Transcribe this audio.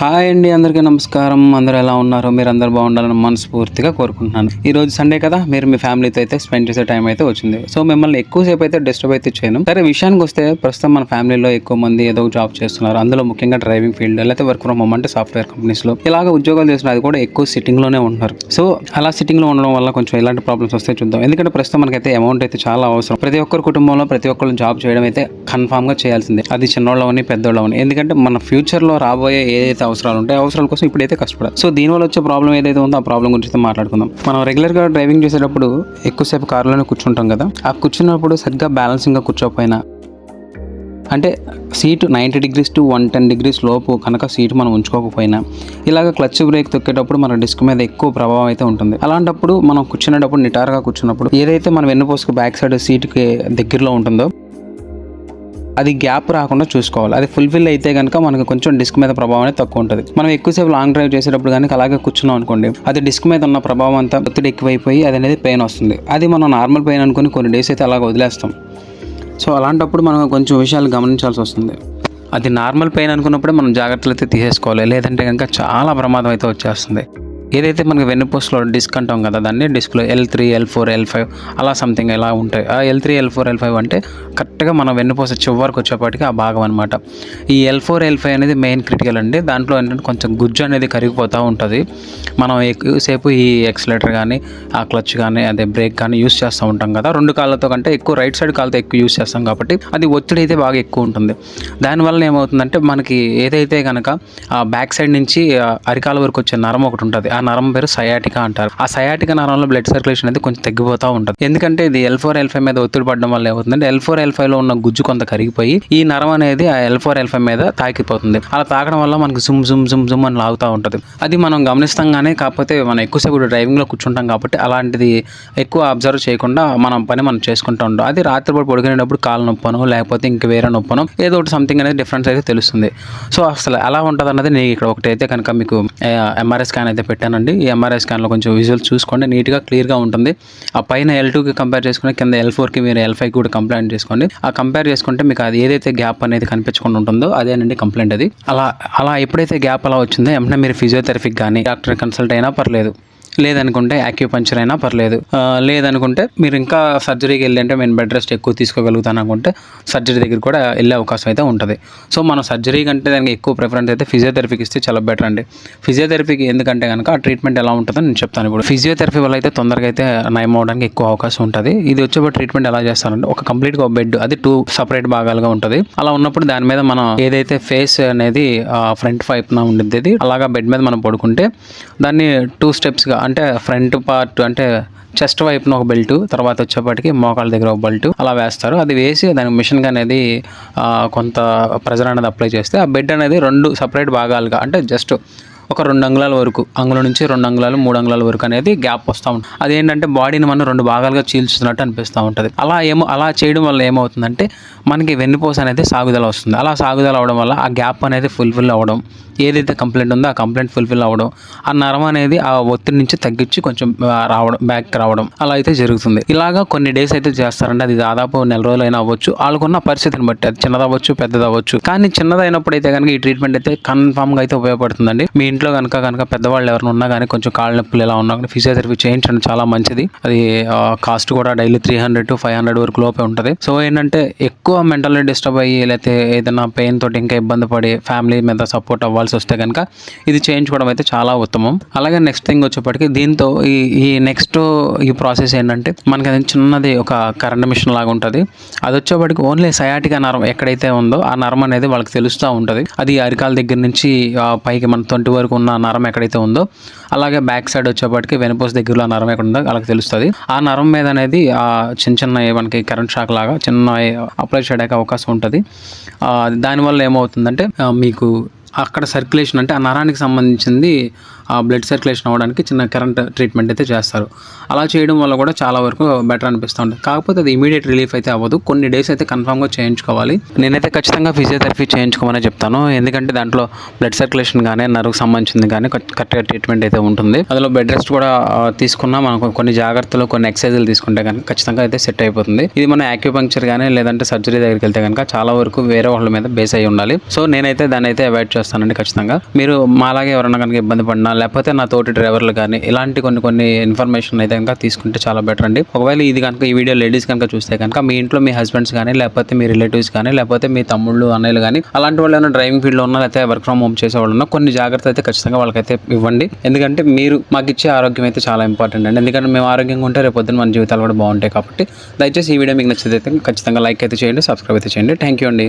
Hi అండి అందరికీ నమస్కారం. అందరూ ఎలా ఉన్నారో? మీరు అందరు బాగుండాలని మనస్ఫూర్తిగా కోరుకుంటున్నాను. ఈరోజు సండే కదా మీరు మీ ఫ్యామిలీతో అయితే స్పెండ్ చేసే టైం అయితే వచ్చింది. సో మిమ్మల్ని ఎక్కువసేపు అయితే డిస్టర్బ్ అయితే చేయను. సరే విషయానికి వస్తే ప్రస్తుతం మన ఫ్యామిలీలో ఎక్కువ మంది ఏదో జాబ్ చేస్తున్నారు. అందులో ముఖ్యంగా డ్రైవింగ్ ఫీల్డ్ లేకపోతే వర్క్ ఫ్రమ్ హోమ్ అంటే సాఫ్ట్వేర్ కంపెనీస్లో. ఇలాగ ఉద్యోగాలు చేస్తున్నారు అది కూడా ఎక్కువ సిట్టింగ్లోనే ఉంటున్నారు. సో అలా సిట్టింగ్లో ఉండడం వల్ల కొంచెం ఇలాంటి ప్రాబ్లమ్స్ వస్తే చూద్దాం. ఎందుకంటే ప్రస్తుతం మనకైతే అమౌంట్ అయితే చాలా అవసరం. ప్రతి ఒక్కరి కుటుంబంలో ప్రతి ఒక్కరు జాబ్ చేయడం అయితే కన్ఫామ్గా చేయాల్సిందే. అది చిన్నోళ్ళవని పెద్దోళ్ళవని. ఎందుకంటే మన ఫ్యూచర్లో రాబోయే ఏదైతే అవసరాలు ఉంటాయి అవసరాల కోసం ఇప్పుడైతే కష్టపడాలి. సో దీనివల్ల వచ్చే ప్రాబ్లం ఏదైతే ఉందో ఆ ప్రాబ్లం గురించి అయితే మాట్లాడుకుందాం. మనం రెగ్యులర్గా డ్రైవింగ్ చేసేటప్పుడు ఎక్కువసేపు కారులోనే కూర్చుంటాం కదా ఆ కూర్చున్నప్పుడు సరిగ్గా బ్యాలెన్సింగ్గా కూర్చోపోయినా అంటే seat ninety degrees to one ten degrees లోపు కనుక సీట్ మనం ఉంచుకోకపోయినా ఇలాగ క్లచ్ బ్రేక్ తొక్కేటప్పుడు మన డిస్క్ మీద ఎక్కువ ప్రభావం అయితే ఉంటుంది. అలాంటప్పుడు మనం కూర్చునేటప్పుడు నిటారుగా కూర్చున్నప్పుడు ఏదైతే మన వెన్నుపోసుకు బ్యాక్ సైడ్ సీట్కి దగ్గరలో ఉంటుందో అది గ్యాప్ రాకుండా చూసుకోవాలి. అది ఫుల్ఫిల్ అయితే కనుక మనకు కొంచెం డిస్క్ మీద ప్రభావం అనేది తక్కువ ఉంటుంది. మనం ఎక్కువసేపు లాంగ్ డ్రైవ్ చేసేటప్పుడు కనుక అలాగే కూర్చున్నాం అనుకోండి అది డిస్క్ మీద ఉన్న ప్రభావం అంతా ఒత్తిడి ఎక్కువైపోయి అది అనేది పెయిన్ వస్తుంది. అది మనం నార్మల్ పెయిన్ అనుకుని కొన్ని డేస్ అయితే అలాగ వదిలేస్తాం. సో అలాంటప్పుడు మనం కొంచెం విషయాలు గమనించాల్సి వస్తుంది. అది నార్మల్ పెయిన్ అనుకున్నప్పుడే మనం జాగ్రత్తలు అయితే తీసేసుకోవాలి. లేదంటే కనుక చాలా ప్రమాదం అయితే వచ్చేస్తుంది. ఏదైతే మనకి వెన్నుపూసలో డిస్క్ అంటాం కదా దాన్ని display L three L four L five అలా సంథింగ్ ఎలా ఉంటాయి? ఆ L three L four L five అంటే కరెక్ట్గా మన వెన్నుపూస చివరికి వచ్చేపాటికి ఆ భాగం అనమాట ఈ ఎల్ ఫోర్ ఎల్ ఫైవ్ అనేది మెయిన్ క్రిటికల్ అండి. దాంట్లో ఏంటంటే కొంచెం గుజ్జు అనేది కరిగిపోతూ ఉంటుంది. మనం ఎక్కువసేపు ఈ ఎక్సలేటర్ కానీ ఆ క్లచ్ కానీ అదే బ్రేక్ కానీ యూస్ చేస్తూ ఉంటాం కదా. రెండు కాళ్ళతో కంటే ఎక్కువ రైట్ సైడ్ కాళ్ళతో ఎక్కువ యూస్ చేస్తాం కాబట్టి అది ఒత్తిడి అయితే బాగా ఎక్కువ ఉంటుంది. దానివల్ల ఏమవుతుందంటే మనకి ఏదైతే కనుక ఆ బ్యాక్ సైడ్ నుంచి అరికాల వరకు వచ్చే నరం ఒకటి ఉంటుంది. ఆ నరం పేరు సయాటికా అంటారు. ఆ సయాటికా నరంలో బ్లడ్ సర్క్యులేషన్ అనేది కొంచెం తగ్గిపోతూ ఉంటుంది. ఎందుకంటే ఇది ఎల్ ఫోర్ ఎల్ ఫైవ్ మీద ఒత్తిడి పడడం వల్ల ఏమవుతుందంటే ఎల్ ఫోర్ ఎల్ ఫైవ్లో ఉన్న గుజ్జు కొంత కరిగిపోయి ఈ నరం అనేది ఆ ఎల్ ఫోర్ ఎల్ ఫైవ్ మీద తాకిపోతుంది. అలా తాకడం వల్ల మనకి జుమ్ జుమ్ జుమ్ జుమ్ అని లాగుతూ ఉంటుంది. అది మనం గమనిస్తాం కానీ కాకపోతే మనం ఎక్కువసేపు డ్రైవింగ్లో కూర్చుంటాం కాబట్టి అలాంటిది ఎక్కువ అబ్జర్వ్ చేయకుండా మనం పని మనం చేసుకుంటూ ఉంటాం అది రాత్రిపూట పడుకునేటప్పుడు కాలు నొప్పనో లేకపోతే ఇంక వేరే నొప్పనో ఏదో ఒకటి సంథింగ్ అనేది డిఫరెన్స్ అయితే తెలుస్తుంది. సో అసలు ఎలా ఉంటుంది అన్నది నేను ఇక్కడ ఒకటి అయితే కనుక మీకు ఎంఆర్ఐ స్కాన్ అయితే పెట్టానండి ఈ ఎంఆర్ఐ స్కాన్లో కొంచెం విజువల్ చూసుకోండి నీట్గా క్లియర్గా ఉంటుంది. ఆ పైన ఎల్ టూకి కంపేర్ చేసుకుని కింద ఎల్ ఫోర్కి మీరు ఎల్ ఫైవ్ కూడా కంప్లైంట్ చేసుకోండి. ఆ కంపేర్ చేసుకుంటే మీకు అది ఏదైతే గ్యాప్ అనేది కనిపించకుండా ఉంటుందో అదేనండి కంప్లైంట్ అది. అలా అలా ఎప్పుడైతే గ్యాప్ అలా వచ్చిందో వెంటనే మీరు ఫిజియోథెరపీకి కానీ డాక్టర్ కన్సల్ట్ అయినా పర్లేదు. లేదనుకుంటే యాక్యూపంచర్ అయినా పర్లేదు. లేదనుకుంటే మీరు ఇంకా సర్జరీకి వెళ్ళి అంటే నేను బెడ్ రెస్ట్ ఎక్కువ తీసుకోగలుగుతాను అనుకుంటే సర్జరీ దగ్గర కూడా వెళ్ళే అవకాశం అయితే ఉంటుంది. సో మనం సర్జరీ కంటే దానికి ఎక్కువ ప్రిఫరెన్స్ అయితే ఫిజియోథెరపీకి ఇస్తే చాలా బెటర్ అండి. ఫిజియోథెరపీకి ఎందుకంటే కనుక ఆ ట్రీట్మెంట్ ఎలా ఉంటుందో నేను చెప్తాను ఇప్పుడు. ఫిజియోథెరపీ వల్ల అయితే తొందరగా అయితే నయం అవడానికి ఎక్కువ అవకాశం ఉంటుంది. ఇది వచ్చేప్పుడు ట్రీట్మెంట్ ఎలా చేస్తారంటే ఒక కంప్లీట్గా ఒక బెడ్ అది టూ సపరేట్ భాగాలుగా ఉంటుంది. అలా ఉన్నప్పుడు దాని మీద మనం ఏదైతే ఫేస్ అనేది ఫ్రంట్ వైపున ఉండిద్ది అలాగా బెడ్ మీద మనం పడుకుంటే దాన్ని టూ స్టెప్స్గా అంటే ఫ్రంట్ పార్ట్ అంటే చెస్ట్ వైపున ఒక బెల్ట్ తర్వాత వచ్చేప్పటికి మోకాళ్ళ దగ్గర ఒక బెల్ట్ అలా వేస్తారు. అది వేసి దాని మిషన్ అనేది కొంత ప్రెజర్ అనేది అప్లై చేస్తే ఆ బెడ్ అనేది రెండు సపరేట్ భాగాలుగా అంటే జస్ట్ ఒక రెండు అంగుళాల వరకు అంగుళం నుంచి రెండు అంగుళాలు మూడు అంగుళాల వరకు అనేది గ్యాప్ వస్తూ ఉంటుంది. అదేంటంటే బాడీని మనం రెండు భాగాలుగా చీల్చుతున్నట్టు అనిపిస్తూ ఉంటుంది. అలా ఏమో అలా చేయడం వల్ల ఏమవుతుందంటే మనకి వెన్నుపోస అనేది సాగుదల వస్తుంది. అలా సాగుదల అవడం వల్ల ఆ గ్యాప్ అనేది ఫుల్ఫిల్ అవ్వడం ఏదైతే కంప్లైంట్ ఉందో ఆ కంప్లైంట్ ఫుల్ఫిల్ అవ్వడం ఆ నరం అనేది ఆ ఒత్తిడి నుంచి తగ్గించి కొంచెం రావడం బ్యాక్ రావడం అలా అయితే జరుగుతుంది. ఇలాగా కొన్ని డేస్ అయితే చేస్తారంటే అది దాదాపు నెల రోజులైనా అవ్వచ్చు. వాళ్ళకున్న పరిస్థితిని బట్టి అది చిన్నదవ్వచ్చు పెద్దదవ్వచ్చు. కానీ చిన్నదైనప్పుడు అయితే కనుక ఈ ట్రీట్మెంట్ అయితే కన్ఫామ్గా అయితే ఉపయోగపడుతుందండి. మీ ఇంట్లో కనుక కనుక పెద్దవాళ్ళు ఎవరైనా ఉన్నా కానీ కొంచెం కాళ్ళ నొప్పులు ఎలా ఉన్నా కానీ ఫిజియోథెరపీ చేయించడం చాలా మంచిది. అది కాస్ట్ కూడా daily three hundred to five hundred వరకు లోపే ఉంటుంది. సో ఏంటంటే ఎక్కువ మెంటల్లీ డిస్టర్బ్ అయ్యి లేకపోతే ఏదైనా పెయిన్ తోటి ఇంకా ఇబ్బంది పడి ఫ్యామిలీ మీద సపోర్ట్ అవ్వాల్సి వస్తే కనుక ఇది చేయించుకోవడం అయితే చాలా ఉత్తమం. అలాగే నెక్స్ట్ థింగ్ వచ్చేప్పటికి దీంతో ఈ ఈ నెక్స్ట్ ఈ ప్రాసెస్ ఏంటంటే మనకి అది చిన్నది ఒక కరెంట్ మిషన్ లాగా ఉంటుంది. అది వచ్చేప్పటికి ఓన్లీ సయాటికా నరం ఎక్కడైతే ఉందో ఆ నరం అనేది వాళ్ళకి తెలుస్తూ ఉంటుంది. అది అరికాల దగ్గర నుంచి పైకి మన తొంటి వరకు ఉన్న నరం ఎక్కడైతే ఉందో అలాగే బ్యాక్ సైడ్ వచ్చేప్పటికి వెనుపోస్ దగ్గరలో ఆ నరం ఎక్కడ ఉందో వాళ్ళకి తెలుస్తుంది. ఆ నరం మీద అనేది ఆ చిన్న చిన్న మనకి కరెంట్ షాక్ లాగా చిన్న అప్లై చేయడానికి అవకాశం ఉంటుంది. దానివల్ల ఏమవుతుందంటే మీకు అక్కడ సర్క్యులేషన్ అంటే ఆ నరానికి సంబంధించింది ఆ బ్లడ్ సర్క్యులేషన్ అవ్వడానికి చిన్న కరెంట్ ట్రీట్మెంట్ అయితే చేస్తారు. అలా చేయడం వల్ల కూడా చాలా వరకు బెటర్ అనిపిస్తూ ఉంటుంది. కాకపోతే అది ఇమీడియట్ రిలీఫ్ అయితే అవ్వదు. కొన్ని డేస్ అయితే కన్ఫామ్గా చేయించుకోవాలి. నేనైతే ఖచ్చితంగా ఫిజియోథెరపీ చేయించుకోమని చెప్తాను. ఎందుకంటే దాంట్లో బ్లడ్ సర్క్యులేషన్ కానీ నరుకు సంబంధించింది కానీ కరెక్ట్గా ట్రీట్మెంట్ అయితే ఉంటుంది. అందులో బెడ్ రెస్ట్ కూడా తీసుకున్నా మనం కొన్ని జాగ్రత్తలు కొన్ని ఎక్సర్సైజులు తీసుకుంటే కనుక ఖచ్చితంగా అయితే సెట్ అయిపోతుంది. ఇది మన యాక్యుపంక్చర్ కానీ లేదంటే సర్జరీ దగ్గరికి వెళ్తే కనుక చాలా వరకు వేరే వాళ్ళ మీద బేస్ అయి ఉండాలి. సో నేనైతే దాన్ని అయితే అవాయిడ్ చేస్తాను చేస్తానండి ఖచ్చితంగా. మీరు మాలాగే ఎవరైనా కనుక ఇబ్బంది పడినా లేకపోతే నా తోటి డ్రైవర్లు కానీ ఇలాంటి కొన్ని కొన్ని ఇన్ఫర్మేషన్ అయితే కనుక తీసుకుంటే చాలా బెటర్ అండి. ఒకవేళ ఇది కనుక ఈ వీడియో లేడీస్ కనుక చూస్తే కనుక మీ ఇంట్లో మీ హస్బెండ్స్ కానీ లేకపోతే మీ రిలేటివ్స్ కానీ లేకపోతే మీ తమ్ముళ్ళు అన్నయ్యలు కానీ అలాంటి వాళ్ళు ఏమైనా డ్రైవింగ్ ఫీల్డ్లో ఉన్నా లేకపోతే వర్క్ ఫ్రమ్ హోమ్ చేసే వాళ్ళు ఉన్నా కొన్ని జాగ్రత్తలు అయితే ఖచ్చితంగా వాళ్ళకైతే ఇవ్వండి. ఎందుకంటే మీరు మాకు ఇచ్చే ఆరోగ్యం అయితే చాలా ఇంపార్టెంట్ అండి. ఎందుకంటే మేము ఆరోగ్యంగా ఉంటే రేపు పొద్దున మన జీవితాలు కూడా బాగుంటాయి కాబట్టి దయచేసి ఈ వీడియో మీకు నచ్చితే ఖచ్చితంగా లైక్ అయితే చేయండి సబ్స్క్రైబ్ అయితే చేయండి. థ్యాంక్ యూ అండి.